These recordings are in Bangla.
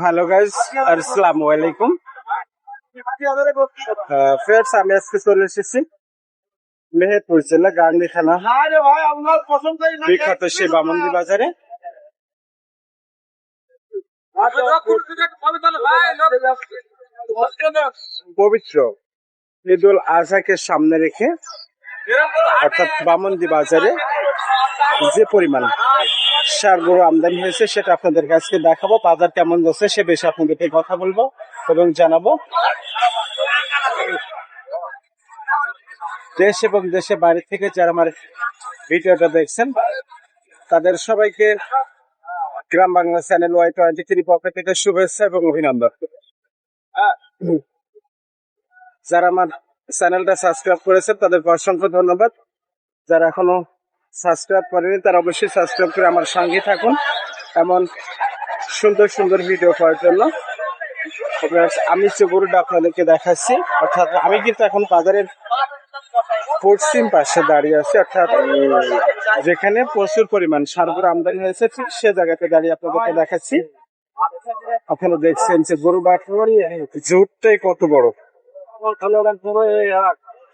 হ্যালো গাইস আসসালামু আলাইকুম ফ্রেন্ডস আমি আজকে চলে এসেছি মেহেরপুর জেলা গাংনি থানা বিখ্যাত সেই বামন্দি বাজারে। পবিত্র ঈদুল আজহাকে সামনে রেখে, অর্থাৎ বামন্দি বাজারে যে পরিমাণ সার গরু আমদানি হয়েছে, সেটা আপনাদের কাছে দেখাবো। বাজার কেমন যাচ্ছে সে বিষয়ে আপনাদেরকে কথা বলব এবং জানাব। দেশ এবং দেশে বাইরে থেকে যারা আমার ভিডিওটা দেখছেন, তাদের সবাইকে Gram Bangla channel Y twenty three পক্ষ থেকে শুভেচ্ছা এবং অভিনন্দন। যারা আমার চ্যানেলটা সাবস্ক্রাইব করেছেন, তাদেরকে অসংখ্য ধন্যবাদ। যারা এখনও সাবস্ক্রাইব করেনি, তারা অবশ্যই সাবস্ক্রাইব করে আমার সঙ্গে থাকুন এমন সুন্দর সুন্দর ভিডিও করার জন্য। আমি যে গরুটা আপনাদেরকে দেখাচ্ছি, অর্থাৎ আমি কিন্তু এখন বাজারের পশ্চিম পাশে দাঁড়িয়ে আছি, অর্থাৎ যেখানে প্রচুর পরিমাণ সারগুলো আমদানি হয়েছে, ঠিক সে জায়গাতে দাঁড়িয়ে আপনাদেরকে দেখাচ্ছি। আপনারা দেখছেন যে গরু বাটুর জোরটাই কত বড়।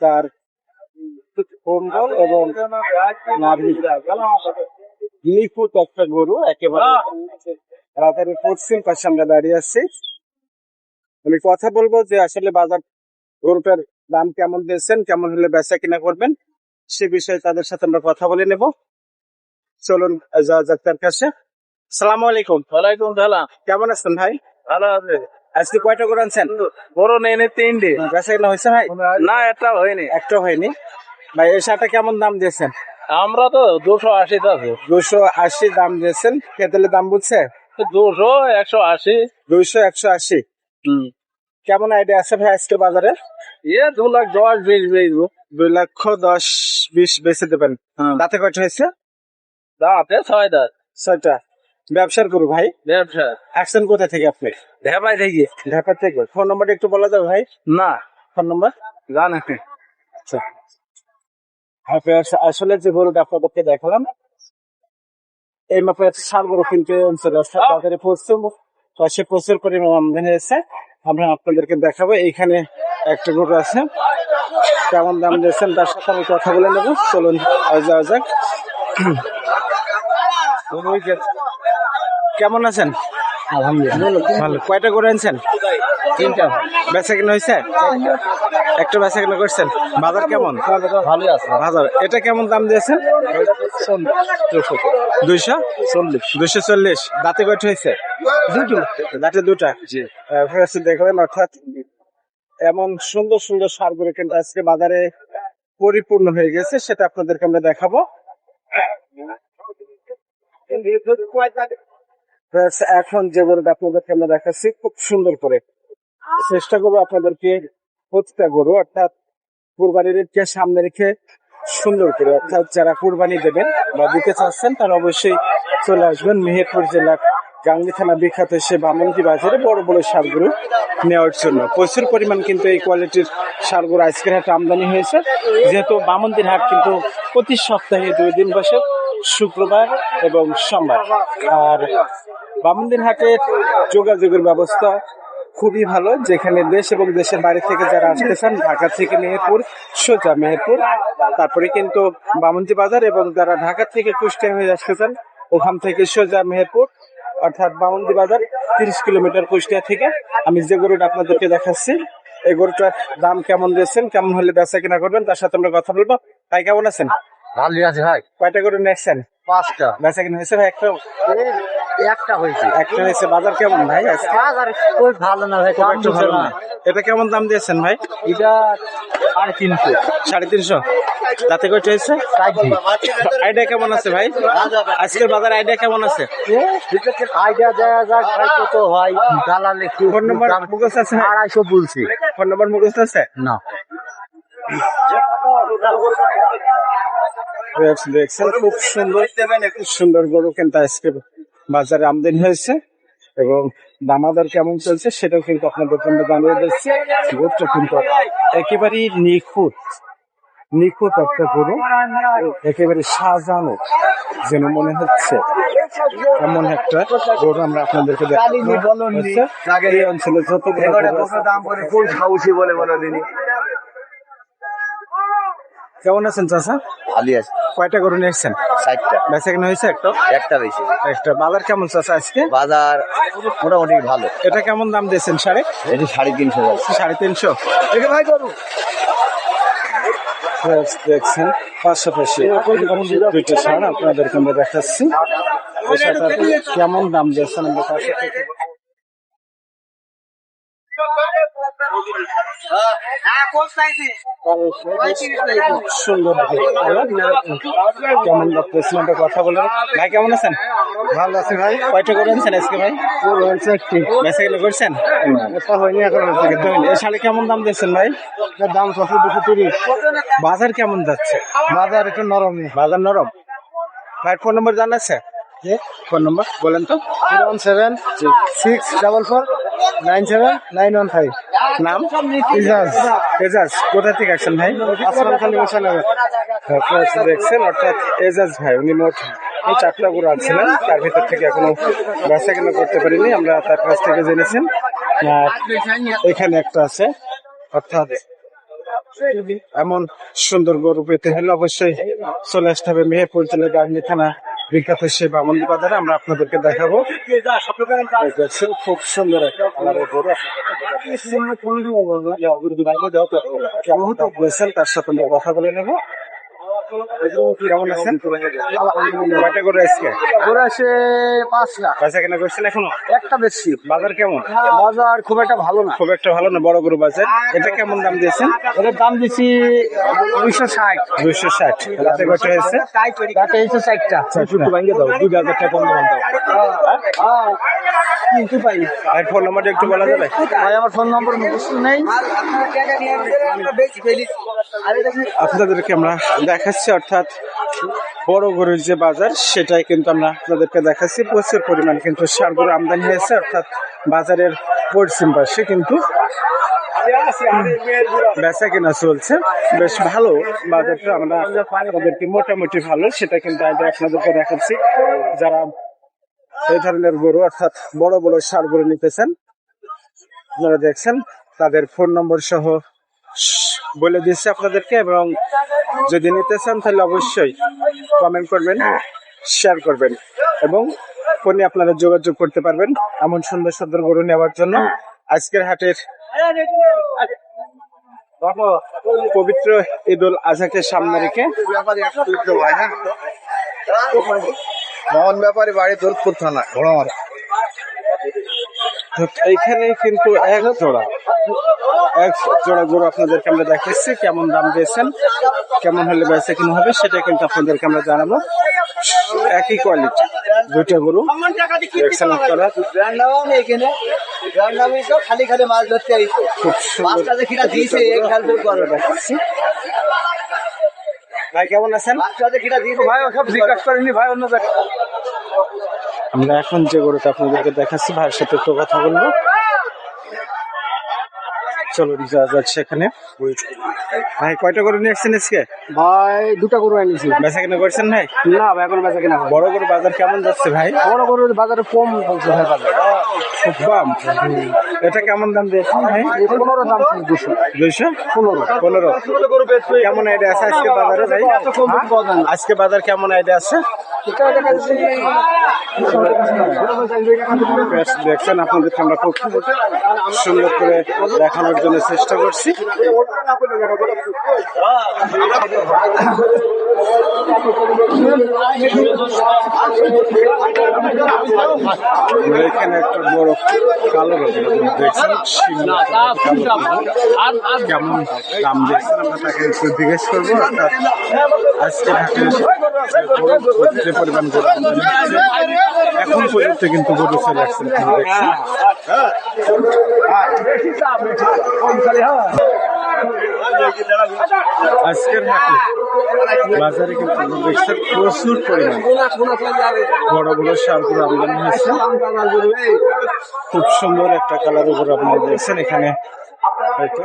তার এবং নাভি গরু একেবারে রাতের পশ্চিম পাশে আমরা দাঁড়িয়ে আছি। আমি কথা বলব যে আসলে বাজার গরুটার দাম কেমন দিয়েছেন কেমন হলে বেচা কিনা করবেন সে বিষয়ে তাদের সাথে আমরা কথা বলে নেব। চলুন যাওয়া যাক তার কাছে। সালাম আলাইকুম। ওয়ালাইকুম সালাম। কেমন আছেন ভাই? ভালো আছে। আজকে কয়টা গরু আনছেন? বড় নেই তিনটে। বেচা কিনা হয়েছে ভাই? না একটা হয়নি। একটা হয়নি। ভাই এই শার্টটা কেমন দাম দিয়েছেন? আমরা তো দুশো আশি আছে। দুশো আশি দাম দিয়েছেন। কেতেলে দাম বুঝছে দুশো একশো আশি। দুইশো একশো আশি। কেমন আইডিয়া আছে ভাই আজকে বাজারে? ইয়ে দু লাখ দশ বিশ বেচবো। দুই লক্ষ দশ বিশ বেচে দেবেন। তাতে কয়টা হয়েছে? দাঁতে ছয় দাঁত ছয়টা। ব্যবসার করু ভাই? ব্যবসা। আসছেন কোথা থেকে আপনি? ঢেপাই থেকে। ঢাকা থেকে। ফোন নাম্বারটা একটু বলা যাবে ভাই? না। Phone number? জানে আচ্ছা। হ্যাঁ friends, আসলে যে গরুটা আপনাদেরকে দেখালাম এই মাপে সার গরু কিনতে অঞ্চলে অর্থাৎ বাজারে পশ্চিম প্রচুর পরিমাণ আমদানি হয়েছে আমরা আপনাদেরকে দেখাবো এইখানে একটা গরু আছে। কেমন দাম দিয়েছেন তার সাথে আমি কথা বলে নেব। চলুন যাওয়া যাক। কেমন আছেন? আলহামদুলিল্লাহ। ভালো। কয়টা করে আনছেন? তিনটা। বেচা কিনা হয়েছে? একটা বেচা কিনা করছেন? বাজার কেমন? ভালো আছে। বাজার এটা কেমন দাম দিয়েছেন? দুইশো? চল্লিশ। দুইশো চল্লিশ। দাঁতে কয়টা হয়েছে? দুটো। দাঁতে দুটা? জি। দেখবেন অর্থাৎ এমন সুন্দর সুন্দর সারগুলো কিন্তু আজকে বাজারে পরিপূর্ণ হয়ে গেছে সেটা আপনাদেরকে আমরা দেখাবো। এখন যে গরুটা আপনাদেরকে আমরা দেখাচ্ছি খুব সুন্দর করে। চেষ্টা করব আপনাদেরকে প্রতিটা গরু অর্থাৎ কুরবানির ঈদকে সামনে রেখে সুন্দর করে, অর্থাৎ যারা কুরবানি দেবেন বা দিতে চাচ্ছেন, তারা অবশ্যই চলে আসবেন মেহেরপুর জেলার গাঙ্গি থানা বিখ্যাত সে বামনকি বাজারে বড় বড় সারগুলো নেওয়ার জন্য। প্রচুর পরিমাণ কিন্তু এই কোয়ালিটির সারগুলো আজকের হাটে আমদানি হয়েছে। যেহেতু বামন্দির হাট কিন্তু প্রতি সপ্তাহে দুই দিন বসে, শুক্রবার এবং সোমবার। আর বামন্দির হাটের যোগাযোগের ব্যবস্থা খুবই ভালো যেখানে দেশ এবং দেশের বাইরে থেকে যারা আসতে চান ঢাকা থেকে মেহেরপুর সোজা মেহেরপুর তারপরে কিন্তু বামন্দি বাজার এবং যারা ঢাকা থেকে কুষ্টিয়া হয়ে আসতে চান ওখান থেকে সোজা মেহেরপুর অর্থাৎ বামন্দি বাজার তিরিশ কিলোমিটার কুষ্টিয়া থেকে। আমি যে গরুটা আপনাদেরকে দেখাচ্ছি এই গরুটার দাম কেমন দিয়েছেন কেমন হলে বেচা কিনা করবেন তার সাথে আমরা কথা বলব। ভাই কেমন আছেন? ভালো আছে ভাই। কয়টা গরু নিয়েছেন পাঁচটা। বেচা কিনা হয়েছে ভাই একটা একটা হয়েছে। একটা হয়েছে। বাজার কেমন ভাই বাজার খুব ভালো না ভাই খুব একটা ভালো না। এটা কেমন দাম দিয়েছেন ভাই? এটা সাড়ে তিনশো। সাড়ে তিনশো? তাতে কয়টা হয়েছে? আইডিয়া কেমন আছে ভাই? আজকের বাজার আইডিয়া কেমন আছে? আইডিয়া দেওয়া যাক ভাই কত হয় দালালে ফোন নম্বর মুখস্থ আছে আড়াইশো বলছি। ফোন নম্বর মুখস্থ আছে? না। দেখছেন খুব সুন্দর খুব সুন্দর গরু কিন্তু আজকে। বাজারে আমদানি হয়েছে এবং দামাদার কেমন চলছে সেটাও কিন্তু আপনাদের জন্য জানিয়ে দিচ্ছি। গরুটা কিন্তু একেবারেই নিখুঁত নিখুঁত একটা গরু একেবারে সাজানো যেন মনে হচ্ছে এমন একটা গরু আমরা আপনাদেরকে এই অঞ্চলে যত কেমন আছেন চাষা ভালো আছে। কয়টা গরু নিয়ে এসছেন ষাটটা বেচা কিনা হয়েছে একটা? একটা বেশি একটা। বাজার কেমন চাষা আজকে? বাজার মোটামুটি ভালো। এটা কেমন দাম দিয়েছেন সাড়ে? এটি সাড়ে তিনশো সাড়ে তিনশো। ভাই দেখছেন পাশাপাশি দুইটা ছাড় আপনাদেরকে আমরা দেখাচ্ছি। কেমন দাম দিয়েছেন আমরা পাশে থেকে সুন্দর কেমন কথা ভাই কেমন আছেন ভালো আছে ভাই হয়নি এখন কেমন দাম ভাই দাম ছশো দুশো তিরিশ বাজার কেমন যাচ্ছে বাজার একটু নরমই বাজার নরম ভাই ফোন নম্বর জানাচ্ছে ফোন নম্বর বলেন তো one seven six double four nine seven nine one five নাম? ইজাজ এজাজ। কোথা থেকে আসছেন ভাই? আসমান খালি বসে নেবে আপনারা দেখছেন অর্থাৎ এজাজ ভাই উনি মোট এই চারটা গরু আনছিলেন। তার ভিতর থেকে এখনও বেচা কেনা করতে পারিনি। আমরা তার কাছ থেকে জেনেছেন। আর এখানে একটা আছে অর্থাৎ এমন সুন্দর গরু পেতে হলে অবশ্যই চলে আসতে হবে মেহেরপুর জেলার গার্নি থানা বিখ্যাত সে বামন্দি বাজারে আমরা আপনাদেরকে দেখাবো খুব সুন্দর কেমন বলছেন তার সাথে কথা বলে নেব কেমন আছেন? কয়টা করে আজকে? ওরা আসে পাঁচটা বেচা কেনা করছেন এখনও? একটা বেশি বাজার কেমন? বাজার খুব একটা ভালো না। খুব একটা ভালো না বড় গরু বাজার। এটা কেমন দাম দিয়েছেন? ওদের দাম দিচ্ছি দুইশো ষাট। দুইশো ষাট। রাতে কয়টা হয়েছে? তাতে হচ্ছে চারটা। একটু ভাঙিয়ে দাও দুই হাজার টাকা কম দাম দাও। কিন্তু পাই আর ফোন নাম্বারটা একটু বলা যাবে? ভাই আমার ফোন নম্বর মুখস্থ নেই। আপনাদেরকে আমরা দেখাচ্ছি অর্থাৎ বড় গরুর যে বাজার সেটাই কিন্তু আমরা আপনাদেরকে দেখাচ্ছি। প্রচুর পরিমাণ কিন্তু সার গরু আমদানি হয়েছে অর্থাৎ বাজারের পশ্চিম পাশে কিন্তু বেচা কেনা চলছে। বেশ ভালো বাজারটা আমরা আপনাদেরকে মোটামুটি ভালো সেটা কিন্তু আপনাদেরকে দেখাচ্ছি। যারা এই ধরনের গরু, অর্থাৎ বড় বড় সার গরু নিতেছেন। আপনারা দেখছেন, তাদের ফোন নম্বর সহ বলে দিচ্ছি আপনাদেরকে, এবং যদি নিতে চান, তাহলে অবশ্যই কমেন্ট করবেন শেয়ার করবেন, এবং ফোনে আপনারা যোগাযোগ করতে পারবেন এমন সুন্দর সুন্দর গরু নেওয়ার জন্য। আজকের হাটের পবিত্র ঈদুল আজহাকে সামনে রেখে মোহন ব্যাপারী বাড়ি দৌলপুর থানা ঘোড়ামারা। তো এইখানে কিন্তু এক জোড়া। এক জোড়া গরু আপনাদেরকে আমরা দেখাচ্ছি কেমন দাম দিয়েছেন কেমন হলে বেচা কিনা হবে সেটা কিন্তু আপনাদেরকে আমরা জানাব। একই কোয়ালিটি দুইটা গরু দেখছেন আপনারা খালি খালি মাছ ধরতে খুব সুন্দর মাছটা যে কিনা দিয়েছে এই খেয়াল করে করো না। ভাই কেমন আছেন? ভাই ওসব জিজ্ঞাসা করেনি ভাই অন্য জায়গায়। আমরা এখন যে গরুটা আপনাদেরকে দেখাচ্ছি ভাইয়ের সাথে একটু কথা বলব। চলুন যাওয়া যাক সেখানে ভাই কয়টা গরু নিয়ে আসছেন আজকে? ভাই দুটা গরু আনিছি বেচা কিনা করছেন ভাই না ভাই এখন বেচা কিনা। বড় গরু বাজার কেমন যাচ্ছে ভাই? বড় গরুর বাজারে কম বলছে ভাই বাজার। খুব কম? এটা কেমন দাম দিয়েছেন ভাই? পনেরো দাম ছিল দুশো। দুইশো? পনেরো। পনেরো। কেমন আইডিয়া আছে আজকে বাজারে ভাই? হ্যাঁ? আজকে বাজার কেমন আইডিয়া আছে? দেখছেন আপনাদেরকে আমরা খুব সুন্দর করে দেখানোর জন্য চেষ্টা করছি। এখানে একটা বড় কালো কেমন দাম জিজ্ঞেস করব। আজকে পরিমাণ এখন পর্যন্ত কিন্তু গরু চলে আসছেন আজকের হাটে বাজারে কিন্তু আমরা প্রচুর পরিমাণ বড় বড় সারগুলো আমদানি হয়েছে। খুব সুন্দর একটা কালার উপর আপনারা দেখছেন এখানে। হয়তো।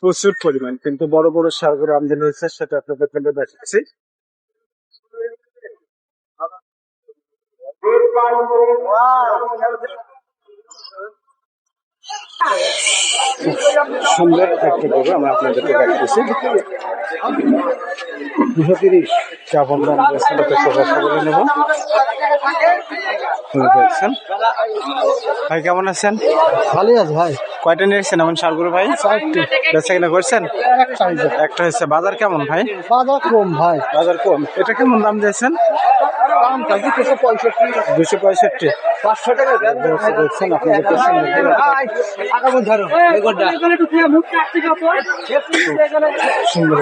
প্রচুর পরিমাণ কিন্তু বড় বড় সারগুলো আমদানি হয়েছে, সেটা আপনাদের দেখাচ্ছি। সুন্দর একটা গরু আমরা আপনাদেরকে দেখাচ্ছি দুশো তিরিশ সাথে কথা বলে নেব। ভাই কেমন আছেন? ভালোই আছে ভাই। কয়টা নিয়েছেন এমন সারগুলো ভাই? বেচা কিনা করছেন? একটা হচ্ছে বাজার কেমন ভাই? বাজার কম ভাই। বাজার কম। এটা কেমন দাম দিয়েছেন? দুশো পঁয়ষট্টি। দুশো পঁয়ষট্টি। পাঁচশো টাকা দেখছেন আপনাদের পছন্দ করে আগামী ধরো সুন্দর।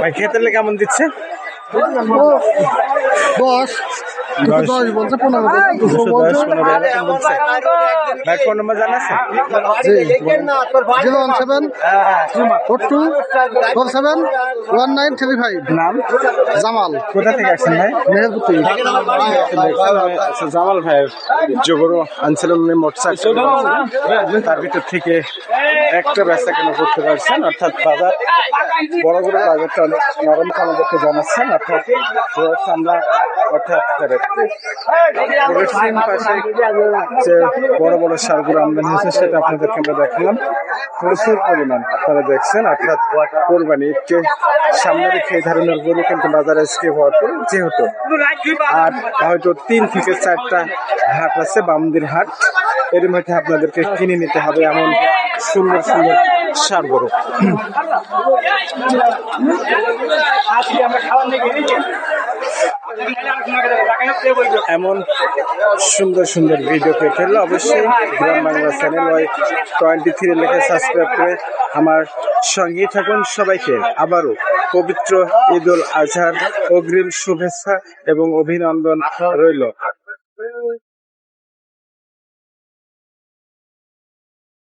ভাই খেতে কেমন দিচ্ছে? দশ ভাই ফোন নাম্বার জানা আছে? Zero one seven four two four seven one nine three five. নাম? জামাল। কোথা থেকে আসছেন ভাই? মেহেরপুর জামাল ভাইয়ের উনি মোটরসাইকেল তার ভিতর থেকে একটা ব্যবসা কেন করতে পারছেন? অর্থাৎ বাজার বড় বড় বাজারটা অনেক নরম আমাদেরকে জানাচ্ছেন। অর্থাৎ আমরা অর্থাৎ যে বড় বড় সারগুলো আমদানি হয়েছে সেটা আপনাদেরকে আমরা দেখালাম প্রচুর পরিমাণ তারা দেখছেন অর্থাৎ কোরবানি ঈদকে সামনে রেখে এই ধরনের গরু কিন্তু বাজারে আজকে ভরপুর যেহেতু আর হয়তো তিন থেকে চারটা হাট আছে বামদির হাট এর মধ্যে আপনাদেরকে কিনে নিতে হবে এমন সুন্দর সুন্দর সার গরু এমন সুন্দর সুন্দর ভিডিও পেতে হলে অবশ্যই Gram Bangla channel Y twenty three লেখে সাবস্ক্রাইব করে আমার সঙ্গেই থাকুন। সবাইকে আবারও পবিত্র ঈদ উল আজহার অগ্রিম শুভেচ্ছা এবং অভিনন্দন রইল।